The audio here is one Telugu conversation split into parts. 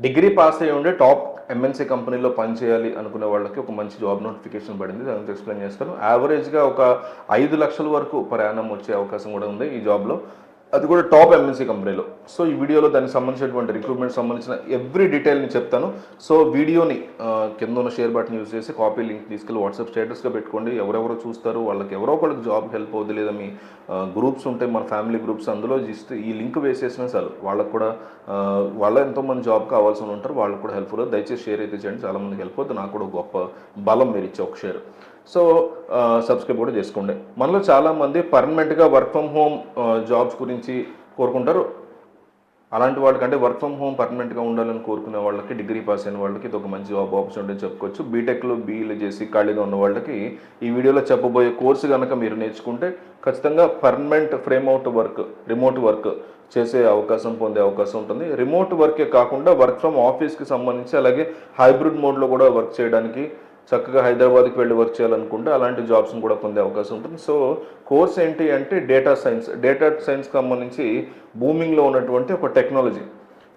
డిగ్రీ పాస్ అయ్యి ఉండే టాప్ ఎంఎన్సీ కంపెనీలో పనిచేయాలి అనుకునే వాళ్ళకి ఒక మంచి జాబ్ నోటిఫికేషన్ పడింది. దాని గురించి ఎక్స్ప్లెయిన్ చేస్తాను. యావరేజ్గా ఒక ఐదు లక్షల వరకు ప్రయాణం వచ్చే అవకాశం కూడా ఉంది ఈ జాబ్లో. అది కూడా టాప్ ఎంఎన్సీ కంపెనీలో. సో ఈ వీడియోలో దానికి సంబంధించినటువంటి రిక్రూట్మెంట్ సంబంధించిన ఎవ్రీ డీటెయిల్ని చెప్తాను. సో వీడియోని కింద ఉన్న షేర్ బటన్ యూజ్ చేసి కాపీ లింక్ తీసుకెళ్ళి వాట్సాప్ స్టేటస్గా పెట్టుకోండి. ఎవరెవరో చూస్తారు వాళ్ళకి ఎవరో ఒకళ్ళకి జాబ్ హెల్ప్ అవుతుంది లేదా మీ గ్రూప్స్ ఉంటాయి మన ఫ్యామిలీ గ్రూప్స్ అందులో జస్ట్ ఈ లింక్ వేసేసినా చాలు. వాళ్ళకు కూడా వాళ్ళ ఎంతోమంది జాబ్ కావాల్సి ఉంటారు వాళ్ళకు కూడా హెల్ప్ఫుల్ దయచేసి షేర్ అయితే చేయండి. చాలామందికి హెల్ప్ అవుతుంది నాకు కూడా గొప్ప బలం మీరు ఇచ్చే ఒక షేర్ సో సబ్స్క్రైబ్ కూడా చేసుకోండి. మనలో చాలామంది పర్మనెంట్గా వర్క్ ఫ్రమ్ హోమ్ జాబ్స్ గురించి కోరుకుంటారు. అలాంటి వాళ్ళకంటే వర్క్ ఫ్రమ్ హోమ్ పర్మనెంట్గా ఉండాలని కోరుకునే వాళ్ళకి డిగ్రీ పాస్ అయిన వాళ్ళకి ఇది ఒక మంచి జాబ్ ఆపర్చునిటీ చెప్పుకోవచ్చు. బీటెక్లో బీఈలు చేసి ఖాళీగా ఉన్న వాళ్ళకి ఈ వీడియోలో చెప్పబోయే కోర్సు కనుక మీరు నేర్చుకుంటే ఖచ్చితంగా permanent frame out work remote work చేసే అవకాశం పొందే అవకాశం ఉంటుంది. రిమోట్ వర్కే కాకుండా వర్క్ ఫ్రమ్ ఆఫీస్కి సంబంధించి అలాగే హైబ్రిడ్ మోడ్లో కూడా వర్క్ చేయడానికి చక్కగా హైదరాబాద్కి వెళ్ళి వర్క్ చేయాలనుకుంటే అలాంటి జాబ్స్ని కూడా పొందే అవకాశం ఉంటుంది. సో కోర్స్ ఏంటి అంటే డేటా సైన్స్ డేటా సైన్స్కి సంబంధించి బూమింగ్లో ఉన్నటువంటి ఒక టెక్నాలజీ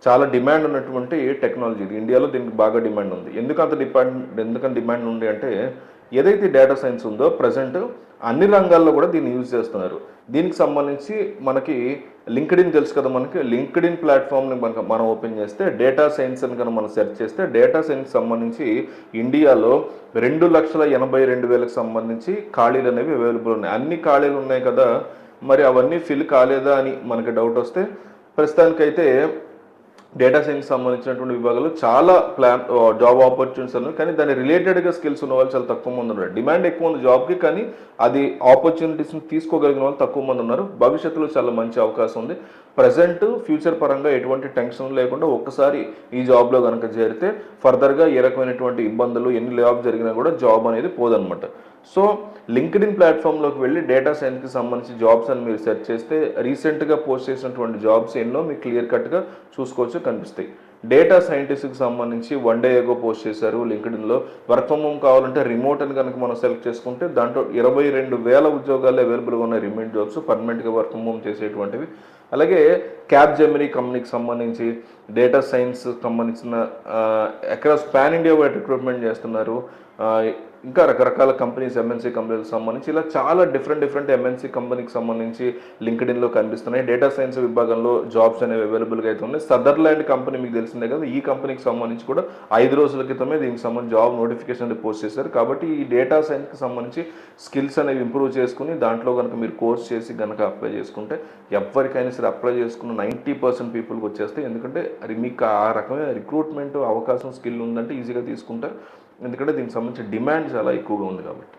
చాలా డిమాండ్ ఉన్నటువంటి టెక్నాలజీ ఇండియాలో దీనికి బాగా డిమాండ్ ఉంది. ఎందుకు అంత డిమాండ్ ఎందుకంత డిమాండ్ ఉంది అంటే ఏదైతే డేటా సైన్స్ ఉందో ప్రజెంట్ అన్ని రంగాల్లో కూడా దీన్ని యూజ్ చేస్తున్నారు. దీనికి సంబంధించి మనకి లింక్డ్ఇన్ తెలుసు కదా మనకి? లింక్డ్ఇన్ ప్లాట్ఫామ్ని మనకు మనం ఓపెన్ చేస్తే డేటా సైన్స్ అని కనుక మనం సెర్చ్ చేస్తే డేటా సైన్స్ సంబంధించి ఇండియాలో రెండు లక్షల ఎనభై రెండు వేలకు సంబంధించి ఖాళీలు అనేవి అవైలబుల్ ఉన్నాయి. అన్ని ఖాళీలు ఉన్నాయి కదా? మరి అవన్నీ ఫిల్ కాలేదా అని మనకి డౌట్ వస్తే ప్రస్తుతానికైతే డేటా సైన్స్ సంబంధించినటువంటి విభాగాలు చాలా ప్లాన్ జాబ్ ఆపర్చునిటీస్ ఉన్నాయి. కానీ దాని రిలేటెడ్గా స్కిల్స్ ఉన్న వాళ్ళు చాలా తక్కువ మంది ఉన్నారు. డిమాండ్ ఎక్కువ ఉంది జాబ్కి కానీ అది ఆపర్చునిటీస్ని తీసుకోగలిగిన వాళ్ళు తక్కువ మంది ఉన్నారు. భవిష్యత్తులో చాలా మంచి అవకాశం ఉంది. ప్రజెంట్ ఫ్యూచర్ పరంగా ఎటువంటి టెన్షన్ లేకుండా ఒక్కసారి ఈ జాబ్లో కనుక చేరితే ఫర్దర్గా ఏ రకమైనటువంటి ఇబ్బందులు ఎన్ని జాబ్ జరిగినా కూడా జాబ్ అనేది పోదనమాట సో లింక్డ్ ఇన్ ప్లాట్ఫామ్లోకి వెళ్ళి డేటా సైన్స్కి సంబంధించి జాబ్స్ అని మీరు సెర్చ్ చేస్తే రీసెంట్గా పోస్ట్ చేసినటువంటి జాబ్స్ ఎన్నో మీకు క్లియర్ కట్గా చూసుకోవచ్చు కనిపిస్తాయి. డేటా సైంటిస్ట్కి సంబంధించి వన్ డే ఏగో పోస్ట్ చేశారు లింక్డ్ఇన్లో. వర్క్ ఫ్రమ్ హోమ్ కావాలంటే రిమోట్ అని కనుక మనం సెలెక్ట్ చేసుకుంటే దాంట్లో ఇరవై రెండు వేల ఉద్యోగాలు అవైలబుల్గా ఉన్నాయి రిమోట్ జాబ్స్ పర్మనెంట్గా వర్క్ ఫ్రమ్ హోమ్ చేసేటువంటివి. అలాగే క్యాబ్ జెమినీ కంపెనీకి సంబంధించి డేటా సైన్స్ సంబంధించిన across pan India wide recruitment చేస్తున్నారు. ఇంకా రకరకాల కంపెనీస్ ఎంఎన్సీ కంపెనీలకు సంబంధించి ఇలా చాలా డిఫరెంట్ డిఫరెంట్ ఎంఎన్సీ కంపెనీకి సంబంధించి లింక్డ్ఇన్లో కనిపిస్తున్నాయి. డేటా సైన్స్ విభాగంలో జాబ్స్ అనేవి అవైలబుల్గా అయితే ఉన్నాయి. సదర్లాండ్ కంపెనీ మీకు తెలిసిందే కదా ఈ కంపెనీకి సంబంధించి కూడా ఐదు రోజుల క్రితమే దీనికి సంబంధించి జాబ్ నోటిఫికేషన్ పోస్ట్ చేశారు. కాబట్టి ఈ డేటా సైన్స్కి సంబంధించి స్కిల్స్ అనేవి ఇంప్రూవ్ చేసుకుని దాంట్లో కనుక మీరు కోర్స్ చేసి కనుక అప్లై చేసుకుంటే ఎవరికైనా సరే అప్లై చేసుకున్న నైంటీ పర్సెంట్ పీపుల్కి వచ్చేస్తాయి. ఎందుకంటే అది మీకు ఆ రకమైన రిక్రూట్మెంట్ అవకాశం స్కిల్ ఉందంటే ఈజీగా తీసుకుంటారు. ఎందుకంటే దీనికి సంబంధించిన డిమాండ్ చాలా ఎక్కువగా ఉంది కాబట్టి.